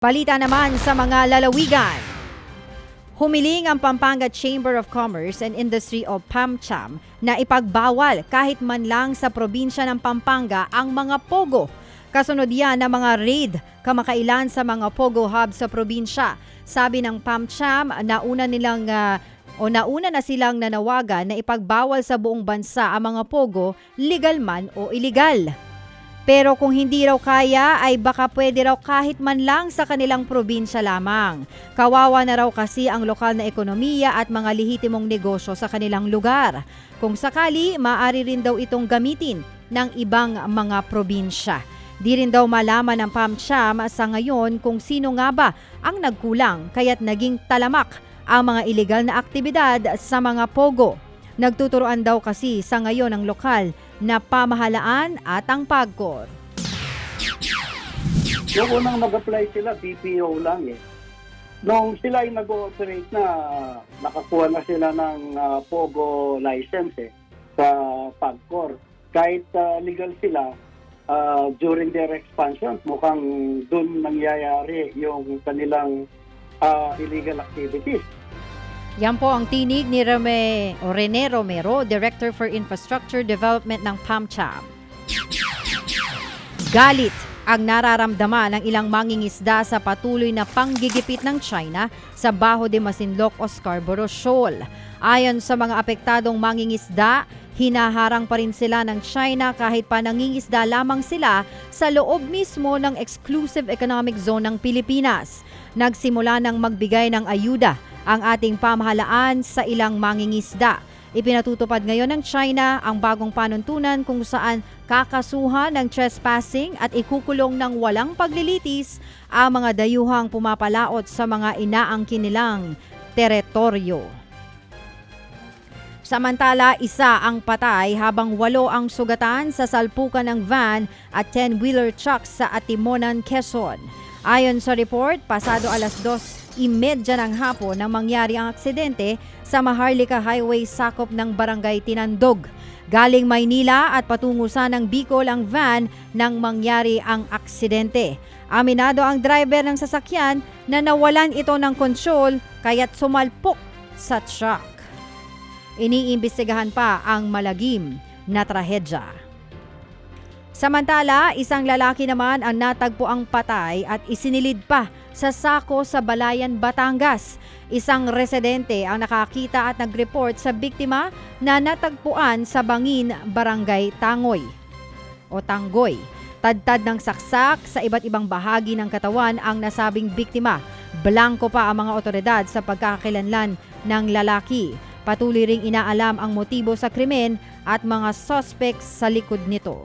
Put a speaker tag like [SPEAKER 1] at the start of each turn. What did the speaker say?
[SPEAKER 1] Balita naman sa mga lalawigan. Humiling ang Pampanga Chamber of Commerce and Industry o PAMCHAM na ipagbawal kahit man lang sa probinsya ng Pampanga ang mga pogo. Kasunod yan ng mga raid kamakailan sa mga pogo hub sa probinsya. Sabi ng PAMCHAM, nauna nilang ah, o nauna na silang nanawagan na ipagbawal sa buong bansa ang mga pogo, legal man o illegal. Pero kung hindi raw kaya ay baka pwede raw kahit man lang sa kanilang probinsya lamang. Kawawa na raw kasi ang lokal na ekonomiya at mga lehitimong negosyo sa kanilang lugar. Kung sakali, maaari rin daw itong gamitin ng ibang mga probinsya. Di rin daw malaman ng PAMCHAM sa ngayon kung sino nga ba ang nagkulang kaya't naging talamak ang mga ilegal na aktibidad sa mga pogo. Nagtuturoan daw kasi sa ngayon ang lokal na pamahalaan at ang PAGCOR.
[SPEAKER 2] Yung unang nag-apply sila, BPO lang eh. Nung sila ay nag-ooperate na, nakakuha na sila ng ah, POGO license eh, sa PAGCOR. Kahit ah, legal sila, ah, during their expansion, mukhang dun nangyayari yung kanilang ah, illegal activities.
[SPEAKER 1] Yan po ang tinig ni Reme, o Rene Romero, Director for Infrastructure Development ng PAMCHAM. Galit ang nararamdaman ng ilang mangingisda sa patuloy na panggigipit ng China sa Baho de Masinloc o Scarborough Shoal. Ayon sa mga apektadong mangingisda, hinaharang pa rin sila ng China kahit pa nangingisda lamang sila sa loob mismo ng exclusive economic zone ng Pilipinas. Nagsimula ng magbigay ng ayuda ang ating pamahalaan sa ilang mangingisda. Ipinatutupad ngayon ng China ang bagong panuntunan kung saan kakasuhan ng trespassing at ikukulong ng walang paglilitis ang mga dayuhang pumapalaot sa mga inaangkin nilang teritoryo. Samantala, isa ang patay habang walo ang sugatan sa salpukan ng van at 10-wheeler truck sa Atimonan, Quezon. Ayon sa report, pasado alas 2.30 ng hapon nang mangyari ang aksidente sa Maharlika Highway sakop ng Barangay Tinandog. Galing Maynila at patungo sanang Bicol ang van nang mangyari ang aksidente. Aminado ang driver ng sasakyan na nawalan ito ng kontrol kaya't sumalpok sa truck. Iniimbestigahan pa ang malagim na trahedya. Samantala, isang lalaki naman ang natagpo ang patay at isinilid pa sa sako sa Balayan, Batangas. Isang residente ang nakakita at nag-report sa biktima na natagpuan sa Bangin, Barangay Tangoy o Tanggoy. Tadtad ng saksak sa iba't ibang bahagi ng katawan ang nasabing biktima. Blanco pa ang mga otoridad sa pagkakakilanlan ng lalaki. Patuloy ring inaalam ang motibo sa krimen at mga suspects sa likod nito.